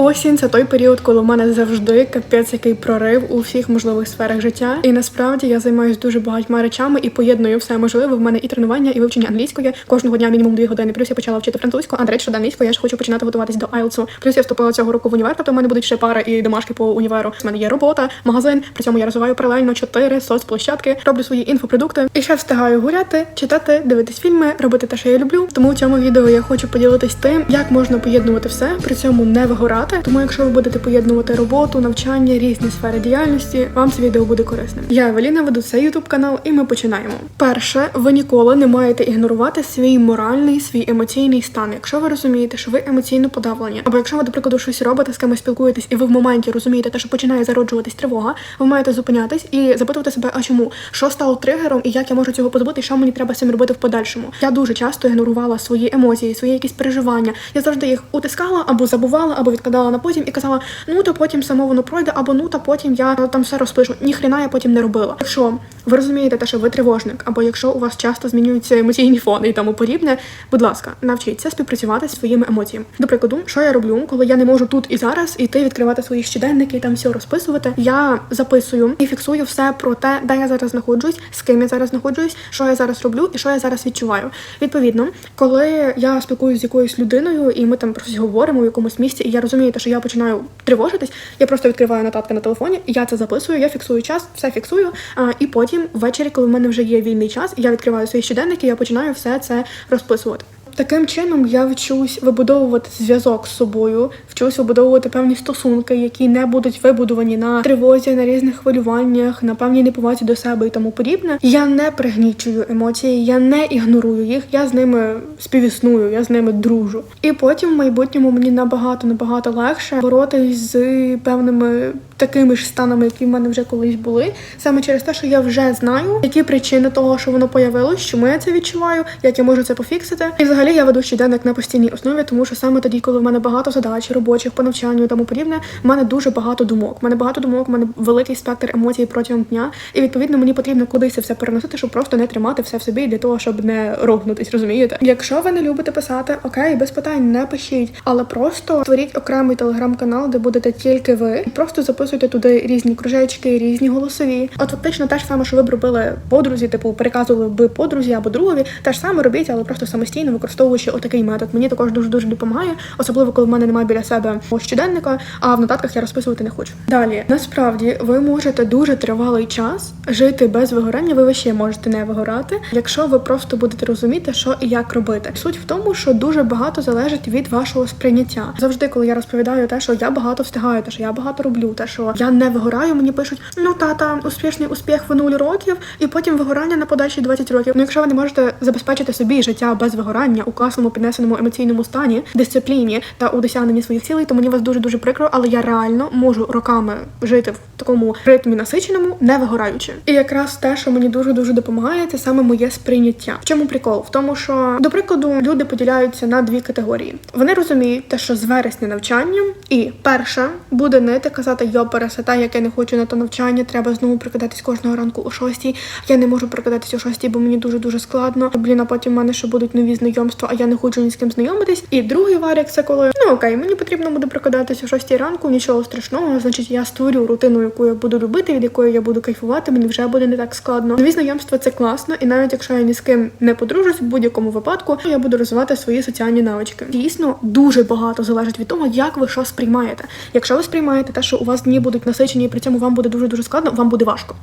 Осінь це той період, коли в мене завжди капець який прорив у всіх можливих сферах життя. І насправді я займаюся дуже багатьма речами і поєдную все можливе. В мене і тренування, і вивчення англійської кожного дня мінімум дві години. Плюс я почала вчити французьку, а до речі, щодо англійської я ж хочу починати готуватись до IELTS. Плюс я вступила цього року в універ, тобто в мене будуть ще пара і домашки по універу. У мене є робота, магазин. При цьому я розвиваю паралельно чотири соцплощадки, роблю свої інфопродукти. І ще встигаю гуляти, читати, дивитись фільми, робити те, що я люблю. Тому в цьому відео я хочу поділитись тим, як можна поєднувати все, при цьому не вигорати. Тому, якщо ви будете поєднувати роботу, навчання, різні сфери діяльності, вам це відео буде корисним. Я Евеліна веду цей ютуб канал, і ми починаємо. Перше, ви ніколи не маєте ігнорувати свій моральний, свій емоційний стан. Якщо ви розумієте, що ви емоційно подавлені, або якщо ви, до прикладу, щось робите, з кимось спілкуєтесь, і ви в моменті розумієте, те, що починає зароджуватись тривога, ви маєте зупинятись і запитувати себе, а чому що стало тригером, і як я можу цього позбути, що мені треба з цим робити в подальшому. Я дуже часто ігнорувала свої емоції, свої якісь переживання. Я завжди їх утискала або забувала, або відкладала на потім і казала, ну то потім само воно пройде, або ну та потім я там все розпишу. Ніхрена я потім не робила. Якщо ви розумієте те, що ви тривожник, або якщо у вас часто змінюються емоційні фони і тому подібне, будь ласка, навчіться співпрацювати зі своїми емоціями. До прикладу, що я роблю, коли я не можу тут і зараз іти відкривати свої щоденники і там все розписувати. Я записую і фіксую все про те, де я зараз знаходжусь, з ким я зараз знаходжусь, що я зараз роблю і що я зараз відчуваю. Відповідно, коли я спілкуюся з якоюсь людиною, і ми там про щось говоримо в якомусь місці, і я розумію, те, що я починаю тривожитись, я просто відкриваю нотатки на телефоні, я це записую, я фіксую час, все фіксую. А, і потім ввечері, коли в мене вже є вільний час, я відкриваю свої щоденники, я починаю все це розписувати. Таким чином я вчусь вибудовувати зв'язок з собою, вчусь вибудовувати певні стосунки, які не будуть вибудовані на тривозі, на різних хвилюваннях, на певній неповазі до себе і тому подібне. Я не пригнічую емоції, я не ігнорую їх, я з ними співісную, я з ними дружу. І потім в майбутньому мені набагато набагато легше боротись з певними такими ж станами, які в мене вже колись були, саме через те, що я вже знаю, які причини того, що воно появилось, чому я це відчуваю, як я можу це пофіксити. І взагалі я веду щоденник на постійній основі, тому що саме тоді, коли в мене багато задач, робочих по навчанню і тому подібне, в мене дуже багато думок. В мене багато думок, в мене великий спектр емоцій протягом дня, і відповідно мені потрібно кудись все переносити, щоб просто не тримати все в собі для того, щоб не рогнутись, розумієте? Якщо ви не любите писати, окей, без питань не пишіть, але просто створіть окремий телеграм-канал, де будете тільки ви, і просто записуйте туди різні кружечки, різні голосові. От фактично те ж саме, що ви б робили подрузі, типу переказували би подрузі або другові, те ж саме робіть, але просто самостійно використовуючи отакий метод. Мені також дуже дуже допомагає, особливо коли в мене немає біля себе щоденника, а в нотатках я розписувати не хочу. Далі насправді ви можете дуже тривалий час жити без вигорання. Ви ще можете не вигорати, якщо ви просто будете розуміти, що і як робити. Суть в тому, що дуже багато залежить від вашого сприйняття. Завжди, коли я розповідаю те, що я багато встигаю, те, що я багато роблю, те, що я не вигораю, мені пишуть: ну тата, успішний успіх в нуль років, і потім вигорання на подальші 20 років. Ну, якщо ви не можете забезпечити собі життя без вигорання у класному піднесеному емоційному стані, дисципліні та у досягненні своїх цілей, то мені вас дуже дуже прикро, але я реально можу роками жити в такому ритмі насиченому, не вигораючи. І якраз те, що мені дуже дуже допомагає, це саме моє сприйняття. В чому прикол? В тому, що до прикладу люди поділяються на дві категорії. Вони розуміють те, що з вересня навчання, і перша буде нити казати йо пересета, як я не хочу на то навчання, треба знову прикидатись кожного ранку о шостій. Я не можу прикидатись о шостій, бо мені дуже дуже складно. Блін, а потім в мене ще будуть нові знайомства, а я не хочу ні з ким знайомитись. І другий варік це коли ну окей, мені потрібно буде прокидатися о шостій ранку, нічого страшного. Значить, я створю рутину, яку я буду любити, від якої я буду кайфувати. Мені вже буде не так складно. Нові знайомства це класно, і навіть якщо я ні з ким не подружусь, в будь-якому випадку я буду розвивати свої соціальні навички. Дійсно, дуже багато залежить від того, як ви що сприймаєте. Якщо ви сприймаєте те, що у вас дні будуть насичені, і при цьому вам буде дуже дуже складно, вам буде важко.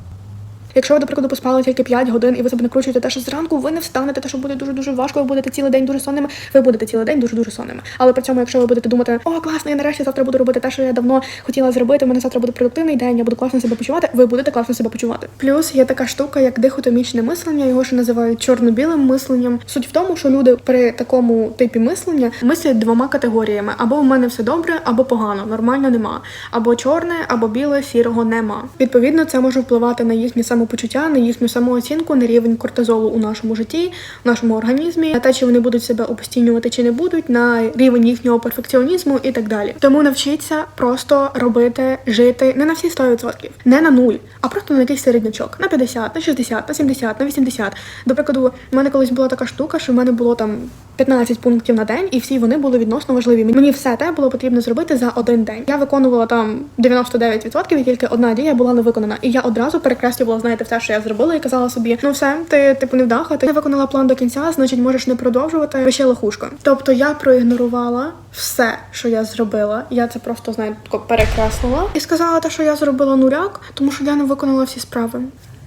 Якщо ви, до прикладу, поспали тільки 5 годин і ви себе накручуєте те, що зранку ви не встанете, те, що буде дуже дуже важко, ви будете цілий день дуже сонними, ви будете цілий день дуже дуже сонними. Але при цьому, якщо ви будете думати, о, класно, я нарешті завтра буду робити те, що я давно хотіла зробити, у мене завтра буде продуктивний день, я буду класно себе почувати, ви будете класно себе почувати. Плюс є така штука, як дихотомічне мислення, його ще називають чорно-білим мисленням. Суть в тому, що люди при такому типі мислення мислять двома категоріями: або в мене все добре, або погано, нормально нема, або чорне, або біле, сірого нема. Відповідно, це може впливати на їхнє самопочуття, на їхню самооцінку, на рівень кортизолу у нашому житті, в нашому організмі, на те, чи вони будуть себе обостінювати чи не будуть, на рівень їхнього перфекціонізму і так далі. Тому навчіться просто робити, жити не на всі 100%, не на нуль, а просто на якийсь середнячок, на 50, на 60, на 70, на 80. До прикладу, в мене колись була така штука, що в мене було там 15 пунктів на день, і всі вони були відносно важливі. Мені все те було потрібно зробити за один день. Я виконувала там 99%, і тільки одна дія була не виконана. І я одразу перекреслювала, знаєте, все, що я зробила, і казала собі: ну все, ти типу не вдаха, ти не виконала план до кінця, значить можеш не продовжувати. Ви ще лохушка. Тобто я проігнорувала все, що я зробила. Я це просто знаєте, перекреслила і сказала те, що я зробила нуляк, тому що я не виконала всі справи.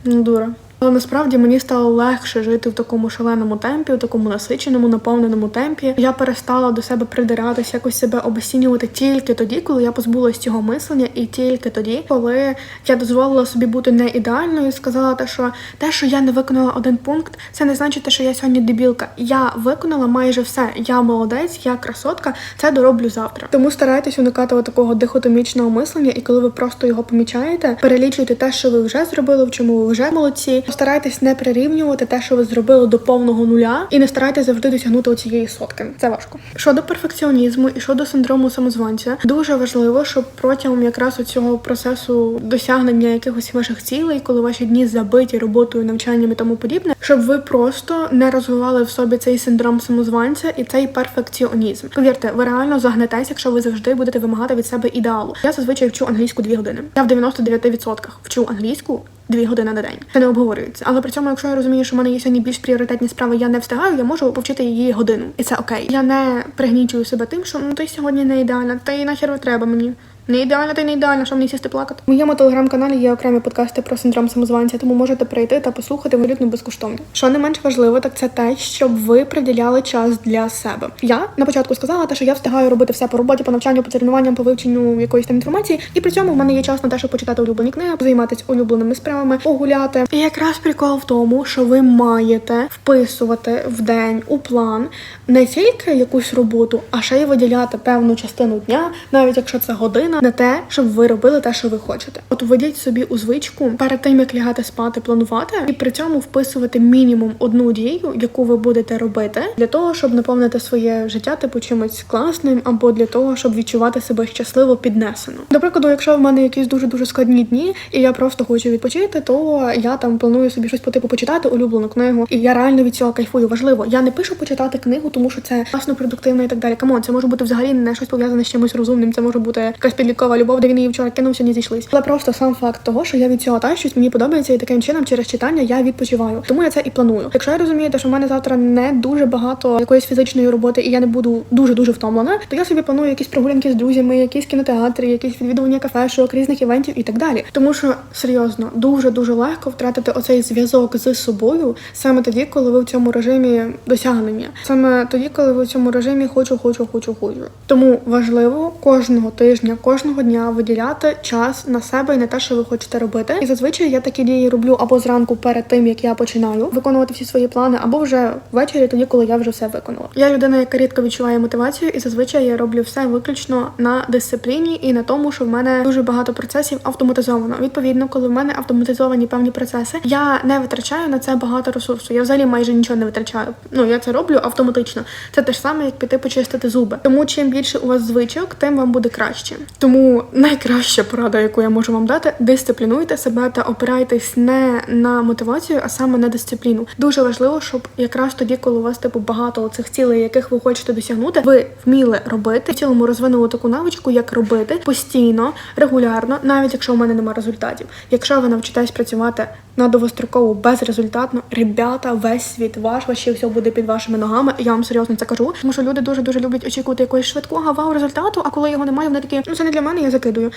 Ну, дура. Але насправді мені стало легше жити в такому шаленому темпі, в такому насиченому, наповненому темпі. Я перестала до себе придиратися, якось себе обесцінювати тільки тоді, коли я позбулась цього мислення, і тільки тоді, коли я дозволила собі бути не ідеальною, сказала те, що те, що я не виконала один пункт, це не значить, те, що я сьогодні дебілка. Я виконала майже все. Я молодець, я красотка. Це дороблю завтра. Тому старайтесь уникати такого дихотомічного мислення, і коли ви просто його помічаєте, перелічуйте те, що ви вже зробили, в чому ви вже молодці. Старайтесь не прирівнювати те, що ви зробили до повного нуля, і не старайтесь завжди досягнути цієї сотки. Це важко. Щодо перфекціонізму і щодо синдрому самозванця, дуже важливо, щоб протягом якраз цього процесу досягнення якихось ваших цілей, коли ваші дні забиті роботою, навчанням і тому подібне, щоб ви просто не розвивали в собі цей синдром самозванця і цей перфекціонізм. Повірте, ви реально загнетесь, якщо ви завжди будете вимагати від себе ідеалу. Я зазвичай вчу англійську дві години. Я в 99% вчу англійську дві години на день. Це не обговорюється. Але при цьому, якщо я розумію, що в мене є сьогодні більш пріоритетні справи, я не встигаю, я можу повчити її годину. І це окей. Я не пригнічую себе тим, що ну ти сьогодні не ідеальна, та й нахер треба мені. Не ідеально, та й не ідеально, що мені сісти плакати. У моєму телеграм-каналі є окремі подкасти про синдром самозванця, тому можете прийти та послухати абсолютно безкоштовно. Що не менш важливо, так це те, щоб ви приділяли час для себе. Я на початку сказала, те, що я встигаю робити все по роботі, по навчанню, по тренуванням, по вивченню якоїсь там інформації, і при цьому в мене є час на те, щоб почитати улюблені книги, займатися улюбленими справами, погуляти. І якраз прикол в тому, що ви маєте вписувати в день у план не тільки якусь роботу, а ще й виділяти певну частину дня, навіть якщо це година, на те, щоб ви робили те, що ви хочете. От введіть собі у звичку перед тим, як лягати спати, планувати, і при цьому вписувати мінімум одну дію, яку ви будете робити, для того, щоб наповнити своє життя типу чимось класним, або для того, щоб відчувати себе щасливо піднесено. До прикладу, якщо в мене якісь дуже дуже складні дні, і я просто хочу відпочити, то я там планую собі щось по типу почитати улюблену книгу, і я реально від цього кайфую. Важливо, я не пишу почитати книгу, тому що це класно, продуктивно і так далі. Камон, це може бути взагалі не щось пов'язане з чимось розумним. Це може бути якась підлікова любов, де він її вчора кинув, сьогодні зійшлись. Але просто сам факт того, що я від цього тащусь, мені подобається, і таким чином через читання я відпочиваю. Тому я це і планую. Якщо я розумію, що в мене завтра не дуже багато якоїсь фізичної роботи, і я не буду дуже дуже втомлена, то я собі планую якісь прогулянки з друзями, якісь кінотеатри, якісь відвідування кафешок, різних івентів і так далі. Тому що серйозно дуже дуже легко втратити оцей зв'язок з собою саме тоді, коли ви в цьому режимі досягнення, саме тоді, коли ви в цьому режимі хочу, хочу, хочу, хочу. Тому важливо кожного тижня, кожного дня виділяти час на себе і на те, що ви хочете робити. І зазвичай я такі дії роблю або зранку перед тим, як я починаю виконувати всі свої плани, або вже ввечері, тоді, коли я вже все виконала. Я людина, яка рідко відчуває мотивацію, і зазвичай я роблю все виключно на дисципліні і на тому, що в мене дуже багато процесів автоматизовано. Відповідно, коли в мене автоматизовані певні процеси, я не витрачаю на це багато ресурсу. Я взагалі майже нічого не витрачаю. Ну я це роблю автоматично. Це те ж саме, як піти почистити зуби. Тому чим більше у вас звичок, тим вам буде краще. Тому найкраща порада, яку я можу вам дати, дисциплінуйте себе та опирайтесь не на мотивацію, а саме на дисципліну. Дуже важливо, щоб якраз тоді, коли у вас типу багато цих цілей, яких ви хочете досягнути, ви вміли робити в цілому розвинули таку навичку, як робити постійно, регулярно, навіть якщо у мене немає результатів. Якщо ви навчитесь працювати на довгострокову безрезультатно, ребята, весь світ ваш, ваше все буде під вашими ногами. Я вам серйозно це кажу, тому що люди дуже дуже люблять очікувати якогось швидкого вау результату. А коли його немає, вони такі, ну це не для мене, я закидую.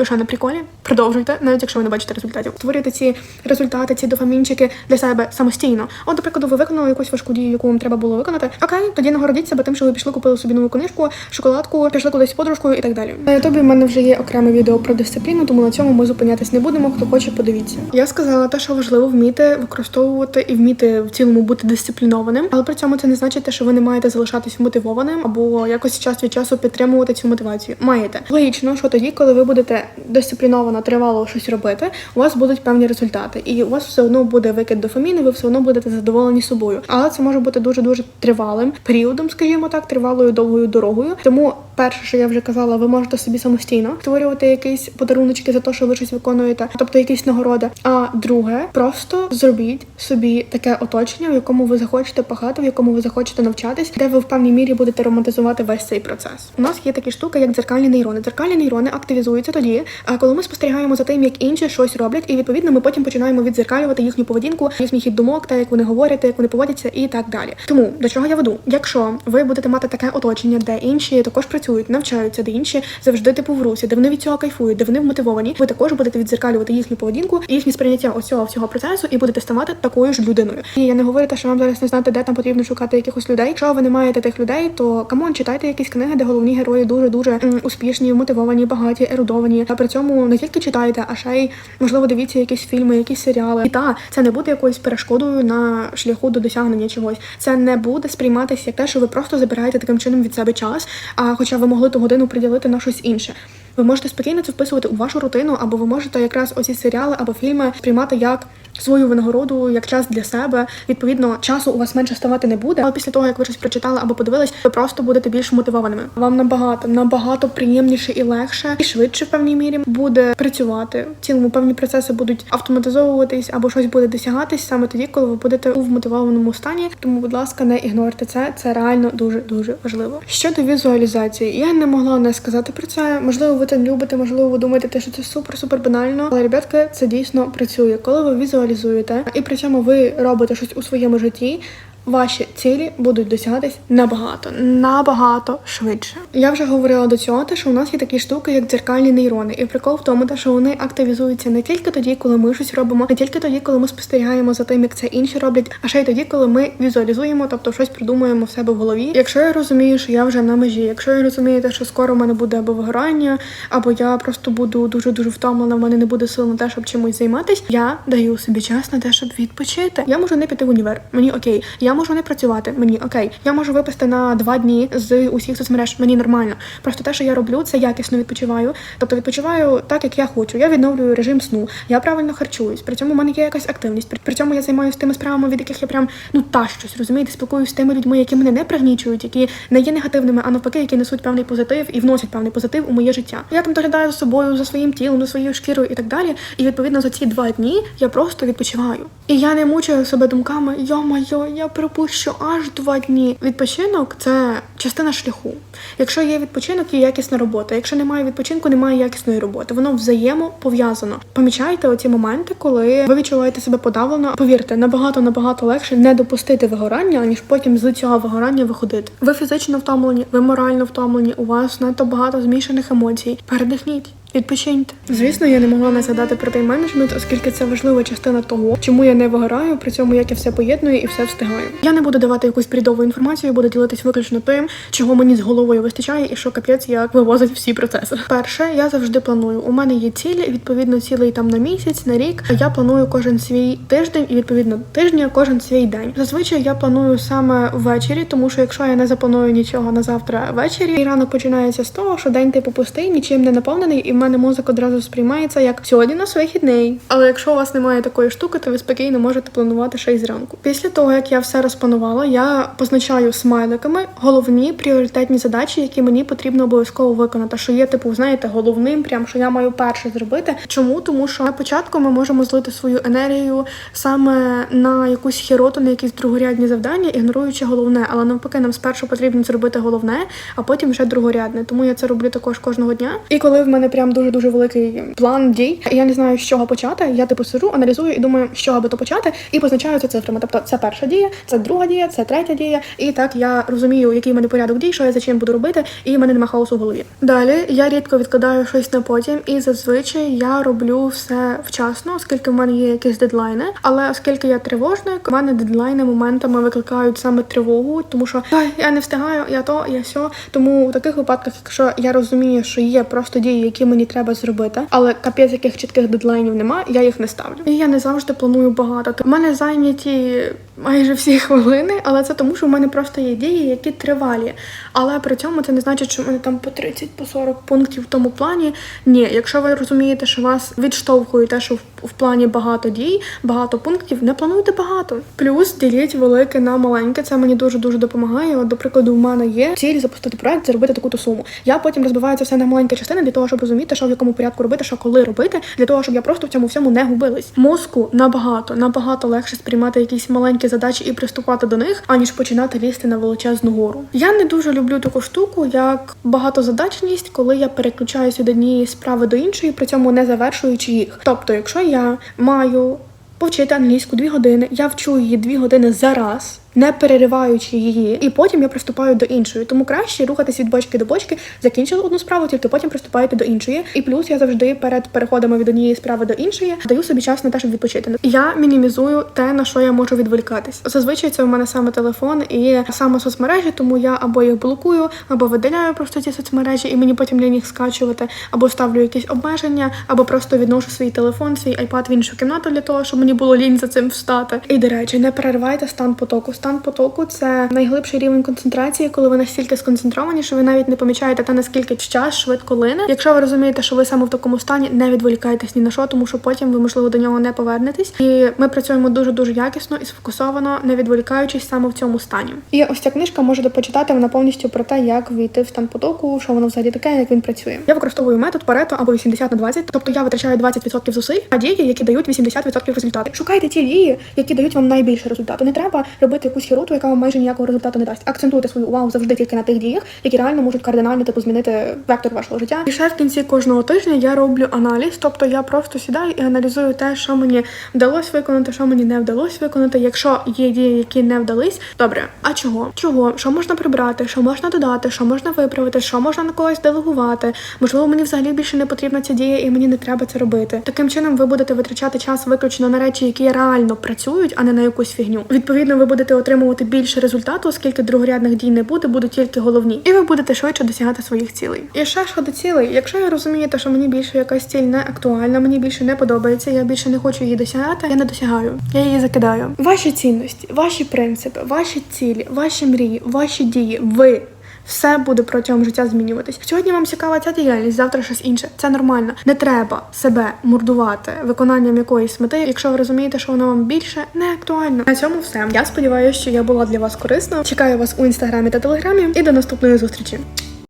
Ви що на приколі? Продовжуйте, навіть якщо ви не бачите результатів. Створюйте ці результати, ці дофамінчики для себе самостійно. От, до прикладу, ви виконали якусь важку дію, яку вам треба було виконати. Окей, тоді нагородіть себе тим, що ви пішли, купили собі нову книжку, шоколадку, пішли кудись подружкою і так далі. На ютубі в мене вже є окреме відео про дисципліну, тому на цьому ми зупинятись не будемо. Хто хоче, подивіться. Я сказала те, що важливо вміти використовувати і вміти в цілому бути дисциплінованим, але при цьому це не значить, що ви не маєте залишатись мотивованим або якось час від часу підтримувати цю мотивацію. Маєте логічно, що тоді, коли ви будете дисципліновано тривало щось робити, у вас будуть певні результати, і у вас все одно буде викид дофаміну, ви все одно будете задоволені собою. Але це може бути дуже дуже тривалим періодом, скажімо так, тривалою довгою дорогою. Тому перше, що я вже казала, ви можете собі самостійно створювати якісь подаруночки за те, що ви щось виконуєте, тобто якісь нагороди. А друге, просто зробіть собі таке оточення, в якому ви захочете пахати, в якому ви захочете навчатись, де ви в певній мірі будете романтизувати весь цей процес. У нас є такі штуки, як дзеркальні нейрони. Дзеркальні нейрони активізуються тоді, а коли ми спостерігаємо за тим, як інші щось роблять, і відповідно ми потім починаємо відзеркалювати їхню поведінку, їхній хід думок, та як вони говорять, та як вони поводяться, і так далі. Тому до чого я веду? Якщо ви будете мати таке оточення, де інші також працюють, навчаються, де інші завжди типу в русі, де вони від цього кайфують, де вони вмотивовані, ви також будете відзеркалювати їхню поведінку, їхнє сприйняття усього всього процесу, і будете ставати такою ж людиною. І я не говорю, те, що вам зараз не знати, де там потрібно шукати якихось людей. Якщо ви не маєте тих людей, то камон, читайте якісь книги, де головні герої дуже дуже успішні, мотивовані, багаті, ерудовані. А при цьому не тільки читайте, а ще й можливо дивіться якісь фільми, якісь серіали. І та це не буде якоюсь перешкодою на шляху до досягнення чогось. Це не буде сприйматися як те, що ви просто забираєте таким чином від себе час. А хоча ви могли ту годину приділити на щось інше. Ви можете спокійно це вписувати у вашу рутину, або ви можете якраз оці серіали або фільми сприймати як свою винагороду, як час для себе. Відповідно, часу у вас менше ставати не буде. Але після того, як ви щось прочитали або подивились, ви просто будете більш мотивованими. Вам набагато набагато приємніше і легше, і швидше в певній мірі буде працювати. В цілому певні процеси будуть автоматизовуватись або щось буде досягатись саме тоді, коли ви будете у вмотивованому стані. Тому, будь ласка, не ігнорте це. Це реально дуже дуже важливо. Щодо візуалізації, я не могла не сказати про це. Можливо, ви це любите, можливо, ви думаєте, те, що це супер супер банально. Але ребятки, це дійсно працює. Коли ви візуалізуєте, і при цьому ви робите щось у своєму житті. Ваші цілі будуть досягатись набагато, набагато швидше. Я вже говорила до цього, те, що у нас є такі штуки, як дзеркальні нейрони, і прикол в тому, те, що вони активізуються не тільки тоді, коли ми щось робимо, не тільки тоді, коли ми спостерігаємо за тим, як це інші роблять, а ще й тоді, коли ми візуалізуємо, тобто щось придумуємо в себе в голові. Якщо я розумію, що я вже на межі, якщо я розумію, те, що скоро в мене буде або вигорання, або я просто буду дуже дуже втомлена, в мене не буде сил на те, щоб чимось займатись, я даю собі час на те, щоб відпочити. Я можу не піти в універ, мені окей. Я можу не працювати, мені окей. Я можу випасти на два дні з усіх соцмереж, мені нормально. Просто те, що я роблю, це якісно відпочиваю. Тобто відпочиваю так, як я хочу. Я відновлюю режим сну, я правильно харчуюсь. При цьому в мене є якась активність. При цьому я займаюся тими справами, від яких я прям ну та щось розумієте, спілкуюся з тими людьми, які мене не пригнічують, які не є негативними, а навпаки, які несуть певний позитив і вносять певний позитив у моє життя. Я там доглядаю за собою, за своїм тілом, за своєю шкірою і так далі. І відповідно за ці два дні я просто відпочиваю. І я не мучаю себе думками, йо-майо, я пропущу аж два дні. Відпочинок це частина шляху. Якщо є відпочинок, є якісна робота. Якщо немає відпочинку, немає якісної роботи. Воно взаємопов'язано. Помічайте оці моменти, коли ви відчуваєте себе подавлено. Повірте, набагато набагато легше не допустити вигорання, ніж потім з цього вигорання виходити. Ви фізично втомлені, ви морально втомлені. У вас надто багато змішаних емоцій. Передихніть. Відпочиньте. Звісно, я не могла не згадати про тайм-менеджмент, оскільки це важлива частина того, чому я не вигораю, при цьому як я все поєдную і все встигаю. Я не буду давати якусь брідову інформацію, буду ділитись виключно тим, чого мені з головою вистачає, і що капець як вивозить всі процеси. Перше, я завжди планую. У мене є цілі, відповідно, цілий там на місяць, на рік. Я планую кожен свій тиждень і відповідно тижня, кожен свій день. Зазвичай я планую саме ввечері, тому що якщо я не запланую нічого на завтра ввечері, і ранок починається з того, що день типу пустий, нічим не наповнений, і мене мозок одразу сприймається як сьогодні на вихідний. Але якщо у вас немає такої штуки, то ви спокійно можете планувати ще й зранку. Після того як я все розпланувала, я позначаю смайликами головні пріоритетні задачі, які мені потрібно обов'язково виконати. Що є, типу, знаєте, головним, прям що я маю перше зробити. Чому? Тому що на початку ми можемо злити свою енергію саме на якусь хіроту, на якісь другорядні завдання, ігноруючи головне. Але навпаки, нам спершу потрібно зробити головне, а потім вже другорядне. Тому я це роблю також кожного дня. І коли в мене прям дуже дуже великий план дій, і я не знаю, з чого почати. Я типу сижу, аналізую і думаю, з чого би то почати, і позначаю це цифрами. Тобто це перша дія, це друга дія, це третя дія. І так я розумію, який в мене порядок дій, що я за чим буду робити, і в мене нема хаосу в голові. Далі я рідко відкладаю щось на потім, і зазвичай я роблю все вчасно, оскільки в мене є якісь дедлайни. Але оскільки я тривожник, в мене дедлайни моментами викликають саме тривогу, тому що «Ай, я не встигаю, я то, я сьо. Тому у таких випадках, якщо я розумію, що є просто дії, які мені мені треба зробити, але капець яких чітких дедлайнів нема, я їх не ставлю. І я не завжди планую багато. У мене зайняті майже всі хвилини, але це тому, що в мене просто є дії, які тривалі. Але при цьому це не значить, що в мене там по 30 по 40 пунктів в тому плані. Ні, якщо ви розумієте, що вас відштовхує те, що в, в плані багато дій, багато пунктів, не плануйте багато. Плюс діліть велике на маленьке. Це мені дуже дуже допомагає. От, до прикладу, у мене є ціль запустити проект, заробити таку-то суму. Я потім розбиваю це все на маленькі частини для того, щоб розуміти, що в якому порядку робити, що коли робити, для того, щоб я просто в цьому всьому не губилась. Мозку набагато набагато легше сприймати якісь маленькі задачі і приступати до них, аніж починати лізти на величезну гору. Я не дуже люблю таку штуку, як багатозадачність, коли я переключаюся від однієї справи до іншої, при цьому не завершуючи їх. Тобто, якщо я маю повчити англійську дві години, я вчу її дві години за раз. Не перериваючи її, і потім я приступаю до іншої. Тому краще рухатись від бочки до бочки, закінчили одну справу, тільки потім приступаєте до іншої. І плюс я завжди перед переходами від однієї справи до іншої даю собі час на те, щоб відпочити. Я мінімізую те, на що я можу відволікатись. Зазвичай це у мене саме телефон і саме соцмережі, тому я або їх блокую, або видаляю просто ці соцмережі, і мені потім лінь їх скачувати, або ставлю якісь обмеження, або просто відношу свій телефон, свій айпад в іншу кімнату для того, щоб мені було лінь за цим встати. І до речі, не переривайте стан потоку. Стан потоку це найглибший рівень концентрації, коли ви настільки сконцентровані, що ви навіть не помічаєте те, наскільки час швидко лине. Якщо ви розумієте, що ви саме в такому стані, не відволікайтесь ні на що, тому що потім ви можливо до нього не повернетесь. І ми працюємо дуже дуже якісно і сфокусовано, не відволікаючись саме в цьому стані. І ось ця книжка можете почитати. Вона повністю про те, як війти в стан потоку, що воно взагалі таке, як він працює. Я використовую метод Парето або 80 на 20, тобто я витрачаю 20% зусиль на дії, які дають 80% результату. Шукайте ті дії, які дають вам найбільше результату. Не треба робити якусь хіроту, яка вам майже ніякого результату не дасть. Акцентуйте свою увагу завжди тільки на тих діях, які реально можуть кардинально типу змінити вектор вашого життя. І ще в кінці кожного тижня я роблю аналіз, тобто я просто сідаю і аналізую те, що мені вдалося виконати, що мені не вдалося виконати. Якщо є дії, які не вдались, добре. А чого? Чого? Що можна прибрати? Що можна додати? Що можна виправити? Що можна на когось делегувати? Можливо, мені взагалі більше не потрібна ця дія, і мені не треба це робити. Таким чином, ви будете витрачати час виключно на речі, які реально працюють, а не на якусь фігню. Відповідно, ви будете отримувати більше результату, оскільки другорядних дій не буде, будуть тільки головні, і ви будете швидше досягати своїх цілей. І ще щодо цілей, якщо ви розумієте, що мені більше якась ціль не актуальна, мені більше не подобається, я більше не хочу її досягати, я не досягаю. Я її закидаю. Ваші цінності, ваші принципи, ваші цілі, ваші мрії, ваші дії, ви. Все буде протягом життя змінюватись. Сьогодні вам цікава ця діяльність, завтра щось інше. Це нормально. Не треба себе мордувати виконанням якоїсь мети, якщо ви розумієте, що воно вам більше не актуально. На цьому все. Я сподіваюся, що я була для вас корисна. Чекаю вас у інстаграмі та телеграмі. І до наступної зустрічі.